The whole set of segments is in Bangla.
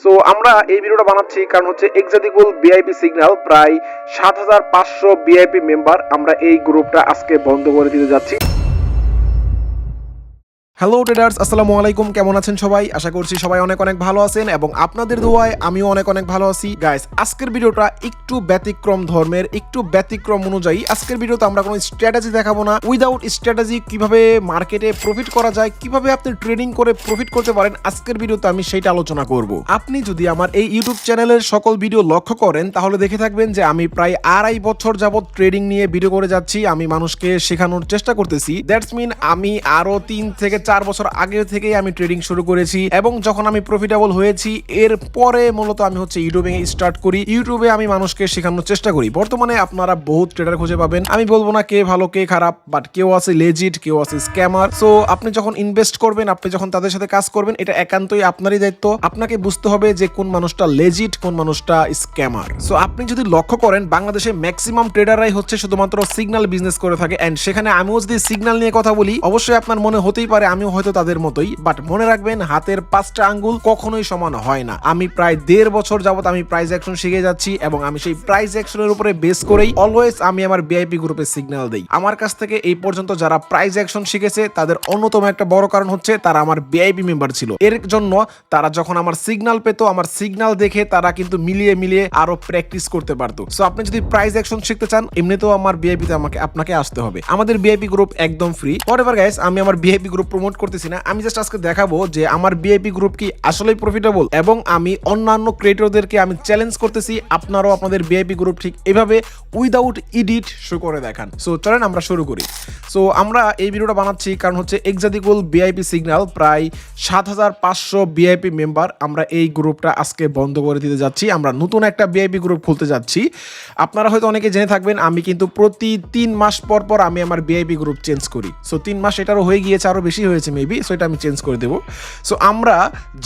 সো আমরা এই ভিডিওটা বানাচ্ছি কারণ হচ্ছে এক্সাদিকুল বিআইপি সিগন্যাল প্রায় সাত হাজার পাঁচশো বিআইপি মেম্বার আমরা এই গ্রুপটা আজকে বন্ধ করে দিতে যাচ্ছি। হ্যালো ট্রেডার্স আসসালামু আলাইকুম কেমন আছেন সবাই? আশা করছি সবাই অনেক অনেক ভালো আছেন এবং আপনাদের দোয়ায় আমিও অনেক অনেক ভালো আছি। গাইস আজকের ভিডিওটা একটু ব্যতিক্রম ধর্মের, একটু ব্যতিক্রম অনুযায়ী আজকের ভিডিওতে আমরা কোনো স্ট্র্যাটেজি দেখাবো না। উইদাউট স্ট্র্যাটেজি কীভাবে মার্কেটে প্রফিট করা যায়, কীভাবে আপনি ট্রেডিং করে প্রফিট করতে পারেন, আজকের ভিডিওতে আমি সেইটা আলোচনা করব। আপনি যদি আমার এই ইউটিউব চ্যানেলের সকল ভিডিও লক্ষ্য করেন, তাহলে দেখে থাকবেন যে আমি প্রায় আড়াই বছর যাবৎ ট্রেডিং নিয়ে ভিডিও করে যাচ্ছি। আমি মানুষকে শেখানোর চেষ্টা করতেছি। দ্যাটস মিন আমি আরও তিন থেকে চার বছর আগে থেকেই আমি ট্রেডিং শুরু করেছি এবং যখন আমি প্রফিটেবল হয়েছি, এর পরে মূলত আমি হচ্ছে ইউটিউবে স্টার্ট করি। ইউটিউবে আমি মানুষকে শেখানোর চেষ্টা করি। বর্তমানে আপনারা বহুত ট্রেডার খুঁজে পাবেন। আমি বলব না কে ভালো, কে খারাপ বাট কেউ আছে লেজিট কেউ আছে স্ক্যামার সো আপনি যখন ইনভেস্ট করবেন, আপনি যখন তাদের সাথে কাজ করবেন, এটা একান্তই আপনারই দায়িত্ব। আপনাকে বুঝতে হবে যে কোন মানুষটা লেজিট কোন মানুষটা স্ক্যামার সো আপনি যদি লক্ষ্য করেন, বাংলাদেশে ম্যাক্সিমাম ট্রেডাররাই হচ্ছে শুধুমাত্র সিগন্যাল বিজনেস করে থাকে। অ্যান্ড সেখানে আমিও যদি সিগন্যাল নিয়ে কথা বলি, অবশ্যই আপনার মনে হতেই পারে আমি হয়তো তাদের মতোই বাট মনে রাখবেন হাতের পাঁচটা আঙ্গুল কখনোই সমান হয় না। আমি প্রায় দেড় বছর যাবত আমি প্রাইজ অ্যাকশন শিখে যাচ্ছি এবং আমি সেই প্রাইজ অ্যাকশনের উপরে বেস করেই অলওয়েজ আমি আমার বিআইপি গ্রুপে সিগন্যাল দিই। আমার কাছ থেকে এই পর্যন্ত যারা প্রাইজ অ্যাকশন শিখেছে, তাদের অন্যতম একটা বড় কারণ হচ্ছে তারা আমার বিআইপি মেম্বার ছিল। এর জন্য তারা যখন আমার সিগন্যাল পেতো, আমার সিগন্যাল দেখে তারা কিন্তু মিলিয়ে মিলিয়ে আরও প্র্যাকটিস করতে পারতো। সো আপনি যদি প্রাইজ অ্যাকশন শিখতে চান, এমনিতেও আমার বিআইপিতে আমাকে, আপনাকে আসতে হবে। আমাদের বিআইপি গ্রুপ একদম ফ্রি হোয়াট গাইস আমি আমার বিআইপি গ্রুপ প্রমোট করতেছি না, আমি জাস্ট আজকে দেখাবো যে আমার বিআইপি গ্রুপ কি আসলেই প্রফিটেবল এবং আমি অন্যান্য ক্রিয়েটরদেরকে আমি চ্যালেঞ্জ করতেছি, আপনারাও আপনাদের বিআইপি গ্রুপ ঠিক এভাবে উইদাউট ইডিট শো করে দেখান। সো চলেন আমরা শুরু করি। সো আমরা এই ভিডিওটা বানাচ্ছি কারণ হচ্ছে এক্সাদিকুল বিআইপি সিগন্যাল প্রায় সাত হাজার পাঁচশো বিআইপি মেম্বার আমরা এই গ্রুপটা আজকে বন্ধ করে দিতে যাচ্ছি। আমরা নতুন একটা বিআইপি গ্রুপ খুলতে যাচ্ছি। আপনারা হয়তো অনেকে জেনে থাকবেন, আমি কিন্তু প্রতি তিন মাস পর পর আমি আমার বিআইপি গ্রুপ চেঞ্জ করি। সো তিন মাস এটারও হয়ে গিয়েছে আরও বেশি হয়েছে মেবি সো এটা আমি চেঞ্জ করে দেবো। সো আমরা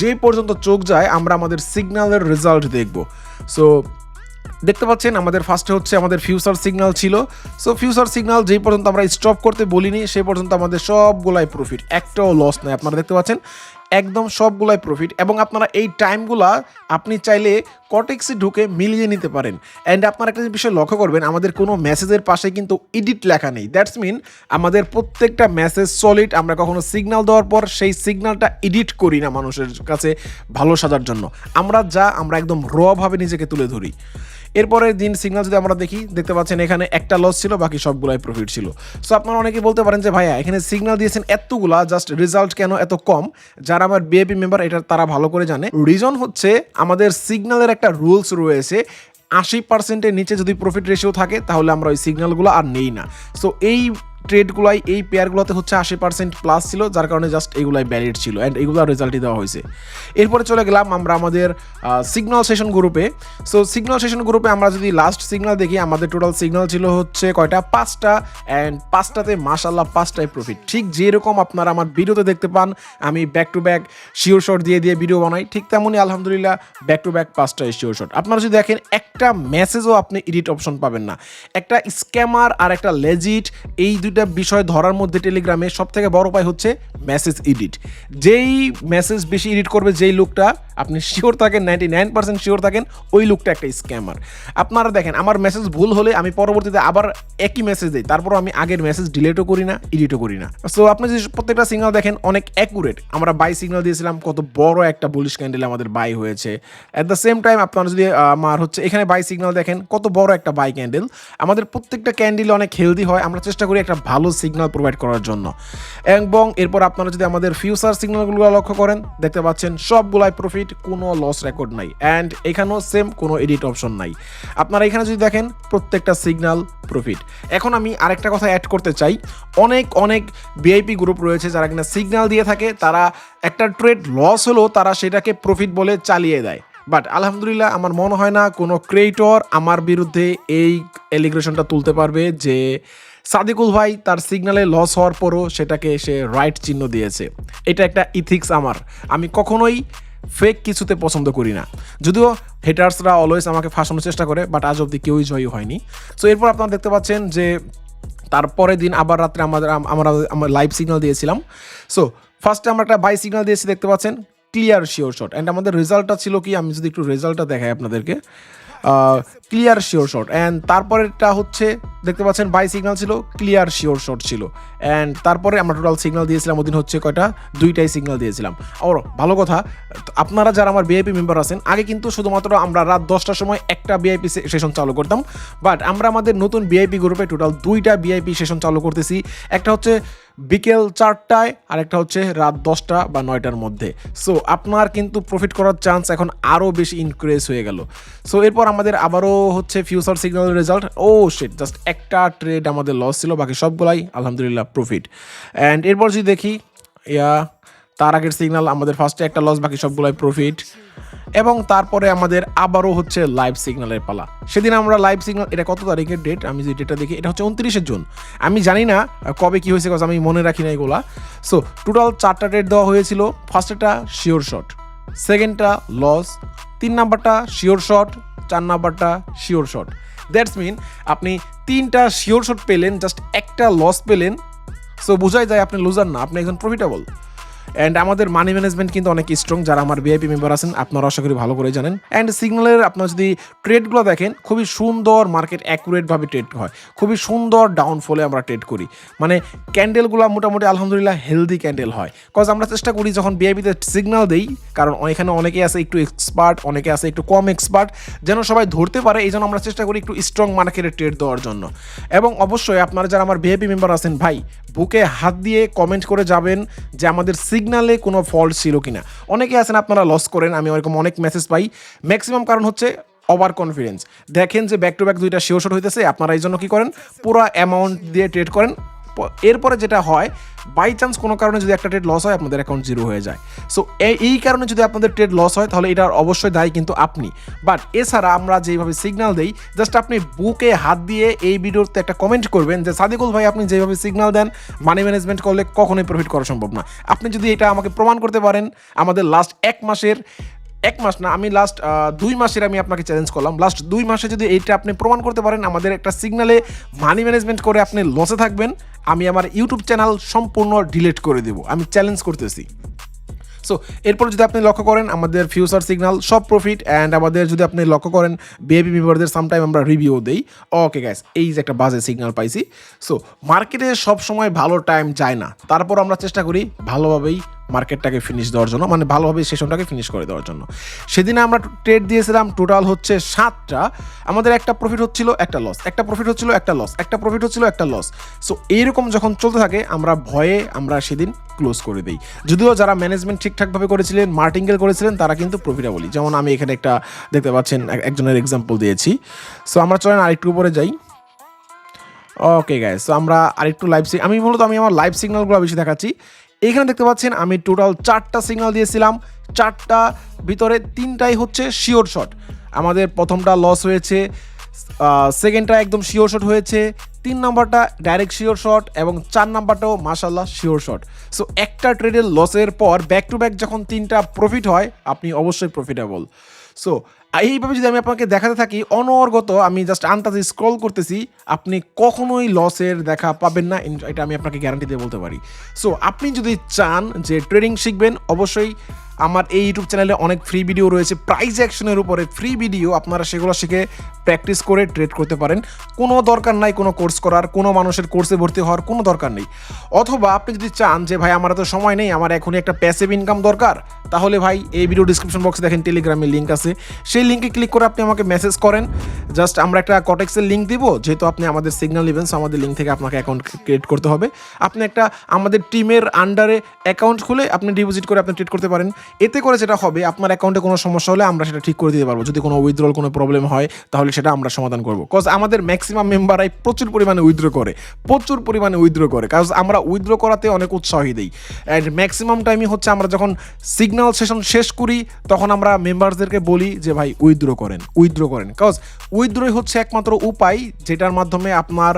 যে পর্যন্ত চোখ যায়, আমরা আমাদের সিগন্যালের রেজাল্ট দেখব। সো দেখতে পাচ্ছেন, আমাদের ফার্স্টে হচ্ছে আমাদের ফিউচার সিগনাল ছিল। সো ফিউচার সিগনাল যেই পর্যন্ত আমরা স্টপ করতে বলিনি, সেই পর্যন্ত আমাদের সবগুলাই প্রফিট একটাও লস নাই। আপনারা দেখতে পাচ্ছেন একদম সবগুলাই প্রফিট এবং আপনারা এই টাইমগুলা আপনি চাইলে কটেক্সে ঢুকে মিলিয়ে নিতে পারেন। অ্যান্ড আপনারা একটা বিষয় লক্ষ্য করবেন, আমাদের কোনো মেসেজের পাশে কিন্তু এডিট লেখা নেই। দ্যাটস মিন আমাদের প্রত্যেকটা মেসেজ সলিড আমরা কখনো সিগনাল দেওয়ার পর সেই সিগনালটা এডিট করি না মানুষের কাছে ভালো সাজার জন্য। আমরা যা, আমরা একদম রভাবে নিজেকে তুলে ধরি। এরপরের দিন সিগন্যাল যদি আমরা দেখি, দেখতে পাচ্ছেন এখানে একটা লস ছিল, বাকি সবগুলাই প্রফিট ছিল। সো আপনারা অনেকে বলতে পারেন যে, ভাইয়া, এখানে সিগনাল দিয়েছেন এতগুলা জাস্ট রেজাল্ট কেন এত কম? যারা আমার বিএপি মেম্বার এটা তারা ভালো করে জানে। রিজন হচ্ছে, আমাদের সিগন্যালের একটা রুলস রয়েছে, আশি পার্সেন্টের নিচে যদি প্রফিট রেশিও থাকে, তাহলে আমরা ওই সিগনালগুলো আর নেই না। সো এই ট্রেডগুলাই এই পেয়ারগুলোতে হচ্ছে আশি পার্সেন্ট প্লাস ছিল, যার কারণে জাস্ট এগুলাই ভ্যালিড ছিল অ্যান্ড এগুলো রেজাল্টই দেওয়া হয়েছে। এরপরে চলে গেলাম আমরা আমাদের সিগন্যাল সেশন গ্রুপে সো সিগন্যাল সেশন গ্রুপে আমরা যদি লাস্ট সিগন্যাল দেখি, আমাদের টোটাল সিগন্যাল ছিল হচ্ছে কয়টা? পাঁচটা। অ্যান্ড পাঁচটাতে মাসাল্লাহ পাঁচটাই প্রফিট ঠিক যেরকম আপনারা আমার ভিডিওতে দেখতে পান, আমি back to back sure shot দিয়ে দিয়ে ভিডিও বানাই, ঠিক তেমনই আলহামদুলিল্লাহ ব্যাক টু ব্যাক পাঁচটাই শিওর শট আপনারা যদি দেখেন, একটা মেসেজও আপনি এডিট অপশন পাবেন না। একটা স্ক্যামার আর একটা লেজিট এই দুইটা বিষয় ধরার মধ্যে টেলিগ্রামে সব থেকে বড় উপায় হচ্ছে মেসেজ এডিট যেই মেসেজ বেশি এডিট করবে, যেই লোকটা আপনি শিওর থাকেন নাইনটি নাইন পার্সেন্ট শিওর থাকেন, ওই লোকটা একটা স্ক্যামার আপনারা দেখেন, আমার মেসেজ ভুল হলে আমি পরবর্তীতে আবার একই মেসেজ দিই। তারপর আমি আগের মেসেজ ডিলেটও করি না এডিটও করি না। সো আপনি যদি প্রত্যেকটা সিগনাল দেখেন, অনেক অ্যাকুরেট আমরা বাই সিগনাল দিয়েছিলাম, কত বড় একটা বুলিশ ক্যান্ডেল আমাদের বাই হয়েছে। অ্যাট দ্য সেম টাইম আপনারা যদি আমার হচ্ছে, এখানে বাই সিগনাল দেখেন, কত বড় একটা বাই ক্যান্ডেল আমাদের প্রত্যেকটা ক্যান্ডেল অনেক হেলদি হয়। আমরা চেষ্টা করি একটা ভালো সিগনাল প্রোভাইড করার জন্য। এবং এরপর আপনারা যদি আমাদের ফিউচার সিগনালগুলো লক্ষ্য করেন, দেখতে পাচ্ছেন সবগুলাই প্রফিট কোনো লস রেকর্ড নাই। অ্যান্ড এখানেও সেম কোনো এডিট অপশন নাই। আপনারা এখানে যদি দেখেন, প্রত্যেকটা সিগনাল প্রফিট এখন আমি আরেকটা কথা অ্যাড করতে চাই। অনেক অনেক ভিআইপি গ্রুপ রয়েছে যারা কিনা সিগন্যাল দিয়ে থাকে, তারা একটা ট্রেড লস হলেও তারা সেটাকে প্রফিট বলে চালিয়ে দেয়। বাট আলহামদুলিল্লাহ, আমার মনে হয় না কোনো ক্রিয়েটর আমার বিরুদ্ধে এই এলিগ্রেশনটা তুলতে পারবে যে সাদিকুল ভাই তার সিগনালে লস হওয়ার পরও সেটাকে সে রাইট চিহ্ন দিয়েছে। এটা একটা ইথিক্স আমার। আমি কখনোই ফেক কিছুতে পছন্দ করি না। যদিও হেটার্সরা অলওয়েজ আমাকে ফাঁসানোর চেষ্টা করে বাট আজ অব্দি কেউই জয়ী হয়নি। সো এরপর আপনারা দেখতে পাচ্ছেন যে তারপরের দিন আবার রাত্রে আমাদের আমরা আমরা লাইভ সিগন্যাল দিয়েছিলাম। সো ফার্স্টে আমরা একটা বাই সিগন্যাল দিয়েছি, দেখতে পাচ্ছেন? ক্লিয়ার শিওর শট অ্যান্ড আমাদের রেজাল্টটা ছিল কি? আমি যদি একটু রেজাল্টটা দেখাই আপনাদেরকে। ক্লিয়ার শিওর শট অ্যান্ড তারপরেরটা হচ্ছে, দেখতে পাচ্ছেন বাই সিগনাল ছিল ক্লিয়ার শিওর শট ছিল। অ্যান্ড তারপরে আমরা টোটাল সিগনাল দিয়েছিলাম, ওদিন হচ্ছে কয়টা? দুইটাই সিগনাল দিয়েছিলাম। ওর ভালো কথা, আপনারা যারা আমার বিআইপি মেম্বার আছেন, আগে কিন্তু শুধুমাত্র আমরা রাত দশটার সময় একটা বিআইপি সেশন চালু করতাম। বাট আমরা আমাদের নতুন বিআইপি গ্রুপে টোটাল দুইটা বিআইপি সেশন চালু করতেছি। একটা হচ্ছে বিকেল চারটায় আর একটা হচ্ছে রাত দশটা বা নয়টার মধ্যে। সো আপনার কিন্তু প্রফিট করার চান্স এখন আরও বেশি ইনক্রিজ হয়ে গেল। সো এরপর আমাদের আবারও হচ্ছে ফিউচার সিগন্যাল রেজাল্ট ও শিট জাস্ট একটা ট্রেড আমাদের লস ছিল, বাকি সবগুলাই আলহামদুলিল্লাহ প্রফিট অ্যান্ড এরপর যদি দেখি, ইয়া, তার আগের সিগনাল আমাদের ফার্স্টে একটা লস বাকি সবগুলাই প্রফিট এবং তারপরে আমাদের আবারও হচ্ছে লাইভ সিগন্যালের পালা। সেদিন আমরা লাইভ সিগন্যাল এটা কত তারিখের ডেট আমি যে ডেটটা দেখি, এটা হচ্ছে উনত্রিশে জুন। আমি জানি না কবে কি হয়েছে কজ আমি মনে রাখি না এগুলা। সো টোটাল চারটা ডেট দেওয়া হয়েছিল। ফার্স্টটা শিওর শট সেকেন্ডটা লস তিন নাম্বারটা শিওর শট চার নাম্বারটা শিওর শট দ্যাটস মিন আপনি তিনটা শিওর শট পেলেন জাস্ট একটা লস পেলেন। সো বোঝাই যায় আপনি লুজার না, আপনি একজন প্রফিটেবল অ্যান্ড আমাদের মানি ম্যানেজমেন্ট কিন্তু অনেক স্ট্রং যারা আমার ভিআইপি মেম্বার আছেন, আপনারা আশা করি ভালো করে জানেন। অ্যান্ড সিগন্যালের আপনার যদি ট্রেডগুলো দেখেন, খুবই সুন্দর মার্কেট অ্যাকুরেটভাবে ট্রেড হয়। খুবই সুন্দর ডাউনফলে আমরা ট্রেড করি। মানে ক্যান্ডেলগুলো মোটামুটি আলহামদুলিল্লাহ হেলদি ক্যান্ডেল হয়। কজ আমরা চেষ্টা করি যখন বিআইপিতে সিগন্যাল দেই, কারণ এখানে অনেকে আছে একটু এক্সপার্ট অনেকে আছে একটু কম এক্সপার্ট যেন সবাই ধরতে পারে এই জন্য আমরা চেষ্টা করি একটু স্ট্রং মার্কেটে ট্রেড দেওয়ার জন্য। এবং অবশ্যই আপনারা যারা আমার ভিআইপি মেম্বার আছেন, ভাই, বুকে হাত দিয়ে কমেন্ট করে যাবেন যে আমাদের সিগনালে কোনো ফল্ট ছিল কিনা। অনেকে আছেন, আপনারা লস করেন, আমি ওরকম অনেক মেসেজ পাই। ম্যাক্সিমাম কারণ হচ্ছে ওভার কনফিডেন্স দেখেন যে ব্যাক টু ব্যাক দুইটা শিওর শট হইতেছে, আপনারা এই জন্য কী করেন? পুরো অ্যামাউন্ট দিয়ে ট্রেড করেন। এরপরে যেটা হয় বাই চান্স কোনো কারণে যদি একটা ট্রেড লস হয়, আপনাদের অ্যাকাউন্ট জিরো হয়ে যায়। সো এই কারণে যদি আপনাদের ট্রেড লস হয়, তাহলে এটার অবশ্যই দায়ী কিন্তু আপনি। বাট এছাড়া আমরা যেভাবে সিগনাল দেই জাস্ট আপনি বুকে হাত দিয়ে এই ভিডিওতে একটা কমেন্ট করবেন যে, সাদিকুল ভাই, আপনি যেভাবে সিগনাল দেন মানি ম্যানেজমেন্ট করলে কখনোই প্রফিট করা সম্ভব না। আপনি যদি এটা আমাকে প্রমাণ করতে পারেন, আমাদের লাস্ট এক মাসের এক মাস না, আমি লাস্ট দুই মাসের আমি আপনাকে চ্যালেঞ্জ করলাম। লাস্ট দুই মাসে যদি এইটা আপনি প্রমাণ করতে পারেন, আমাদের একটা সিগনালে মানি ম্যানেজমেন্ট করে আপনি লসে থাকবেন। আমি আমার ইউটিউব চ্যানেল সম্পূর্ণ ডিলিট করে দেবো। আমি চ্যালেঞ্জ করতেছি। সো এরপর যদি আপনি লক্ষ্য করেন, আমাদের ফিউচার সিগনাল সব প্রফিট অ্যান্ড আমাদের যদি আপনি লক্ষ্য করেন বিএপি মেম্বারদের সামটাইম আমরা রিভিউ দেই। ওকে গ্যাস এই যে একটা বাজে সিগনাল পাইছি। সো মার্কেটে সব সময় ভালো টাইম যায় না। তারপর আমরা চেষ্টা করি ভালোভাবেই মার্কেটটাকে ফিনিশ দেওয়ার জন্য মানে ভালোভাবে সেশনটাকে ফিনিশ করে দেওয়ার জন্য। সেদিন আমরা ট্রেড দিয়েছিলাম টোটাল হচ্ছে সাতটা। আমাদের একটা প্রফিট হচ্ছিল একটা লস একটা প্রফিট হচ্ছিল একটা লস একটা প্রফিট হচ্ছিল একটা লস সো এইরকম যখন চলতে থাকে, আমরা ভয়ে আমরা সেদিন ক্লোজ করে দিই। যদিও যারা ম্যানেজমেন্ট ঠিকঠাকভাবে করেছিলেন মার্টিঙ্গেল করেছিলেন, তারা কিন্তু প্রফিটেবলই যেমন আমি এখানে একটা দেখতে পাচ্ছেন একজনের এক্সাম্পল দিয়েছি। সো আমরা চলেন আরেকটু উপরে যাই। ওকে গাইস তো আমরা আরেকটু লাইভ আমি মূলত, আমি আমার লাইভ সিগন্যালগুলো বেশি দেখাচ্ছি। এখানে দেখতে পাচ্ছেন, আমি টোটাল চারটা সিগন্যাল দিয়েছিলাম। চারটা ভিতরে তিনটাই হচ্ছে শিওর শট আমাদের প্রথমটা লস হয়েছে সেকেন্ডটা একদম শিওর শট হয়েছে, তিন নাম্বারটা ডাইরেক্ট শিওর শট এবং চার নাম্বারটাও মাশাল্লাহ শিওর শট সো একটা ট্রেডের লসের পর ব্যাক টু ব্যাক যখন তিনটা প্রফিট হয়, আপনি অবশ্যই প্রফিটেবল সো এইভাবে যদি আমি আপনাকে দেখাতে থাকি, অনর্গত আমি জাস্ট আন্তাজে স্ক্রল করতেছি, আপনি কখনোই লসের দেখা পাবেন না। এটা আমি আপনাকে গ্যারান্টি দিয়ে বলতে পারি। সো আপনি যদি চান যে ট্রেডিং শিখবেন, অবশ্যই আমার এই ইউটিউব চ্যানেলে অনেক ফ্রি ভিডিও রয়েছে। প্রাইজ অ্যাকশনের উপরে ফ্রি ভিডিও আপনারা সেগুলো শিখে প্র্যাকটিস করে ট্রেড করতে পারেন। কোনো দরকার নাই কোনো কোর্স করার, কোনো মানুষের কোর্সে ভর্তি হওয়ার কোনো দরকার নেই। অথবা আপনি যদি চান যে, ভাই, আমার তো সময় নেই, আমার এখনই একটা প্যাসিভ ইনকাম দরকার, তাহলে ভাই, এই ভিডিও ডিসক্রিপশন বক্সে দেখেন টেলিগ্রামের লিঙ্ক আছে। সেই লিঙ্কে ক্লিক করে আপনি আমাকে মেসেজ করেন। জাস্ট আমরা একটা কটেক্সের লিঙ্ক দিব, যেহেতু আপনি আমাদের সিগন্যাল so আমাদের লিঙ্ক থেকে আপনাকে অ্যাকাউন্ট ক্রিয়েট করতে হবে। আপনি একটা আমাদের টিমের আন্ডারে অ্যাকাউন্ট খুলে আপনি ডিপোজিট করে আপনি ট্রেড করতে পারেন। এতে করে যেটা হবে, আপনার অ্যাকাউন্টে কোনো সমস্যা হলে আমরা সেটা ঠিক করে দিতে পারব। যদি কোনো উইথড্রল কোনো প্রবলেম হয়, তাহলে সেটা আমরা সমাধান করব। কজ আমাদের ম্যাক্সিমাম মেম্বারাই প্রচুর পরিমাণে উইথড্র করে। প্রচুর পরিমাণে উইথড্র করে। কাজ আমরা উইথড্র করাতে অনেক উৎসাহী দিই। অ্যান্ড ম্যাক্সিমাম টাইমই হচ্ছে আমরা যখন সিগন্যাল সেশন শেষ করি, তখন আমরা মেম্বারসদেরকে বলি যে, ভাই উইথড্র করেন উইথড্র করেন। কজ উইথড্রই হচ্ছে একমাত্র উপায়, যেটার মাধ্যমে আপনার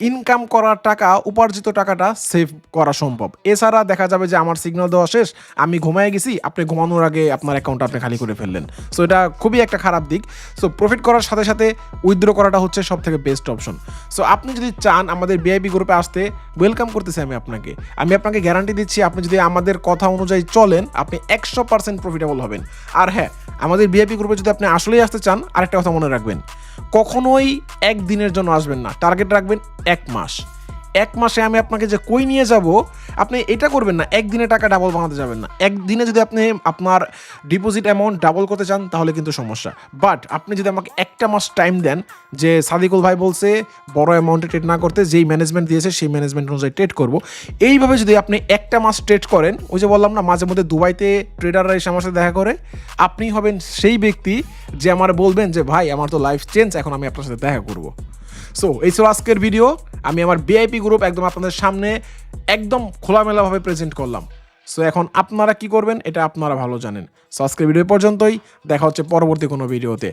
ইনকাম করার টাকা, উপার্জিত টাকাটা সেভ করা সম্ভব। এছাড়া দেখা যাবে যে আমার সিগন্যাল দেওয়া শেষ, আমি ঘুমায় গেছি, আপনি ঘুমানোর আগে আপনার অ্যাকাউন্ট আপনি খালি করে ফেললেন। সো এটা খুবই একটা খারাপ দিক। সো প্রফিট করার সাথে সাথে উইথড্র করাটা হচ্ছে সব থেকে বেস্ট অপশন সো আপনি যদি চান আমাদের বিআইপি গ্রুপে আসতে ওয়েলকাম করতেছি আমি আপনাকে। আমি আপনাকে গ্যারান্টি দিচ্ছি, আপনি যদি আমাদের কথা অনুযায়ী চলেন, আপনি একশো পার্সেন্ট প্রফিটেবল হবেন। আর হ্যাঁ আমাদের বিআইপি গ্রুপে যদি আপনি আসলেই আসতে চান, আরেকটা কথা মনে রাখবেন। কখনোই একদিনের জন্য আসবেন না। টার্গেট রাখবেন এক মাস। এক মাসে আমি আপনাকে যে কই নিয়ে যাব, আপনি এটা করবেন না, একদিনে টাকা ডাবল বানাতে যাবেন না। একদিনে যদি আপনি আপনার ডিপোজিট অ্যামাউন্ট ডাবল করতে চান, তাহলে কিন্তু সমস্যা। বাট আপনি যদি আমাকে একটা মাস টাইম দেন, যে সাদিকুল ভাই বলছে, বড় অ্যামাউন্টে ট্রেড না করতে, যেই ম্যানেজমেন্ট দিয়েছে, সেই ম্যানেজমেন্ট অনুযায়ী ট্রেড করব। এইভাবে যদি আপনি একটা মাস ট্রেড করেন, ওই যে বললাম না, মাঝে মধ্যে দুবাইতে ট্রেডাররা এসে আমার সাথে দেখা করে, আপনি হবেন সেই ব্যক্তি যে আমার বলবেন যে, ভাই, আমার তো লাইফ চেঞ্জ এখন আমি আপনার সাথে দেখা করব। সো এই ছিল আজকের ভিডিও আমি আমার বিআইপি গ্রুপ একদম আপনাদের সামনে একদম খোলামেলাভাবে প্রেজেন্ট করলাম। সো এখন আপনারা কি করবেন, এটা আপনারা ভালো জানেন। সো আজকের ভিডিও পর্যন্তই। দেখা হচ্ছে পরবর্তী কোনো ভিডিওতে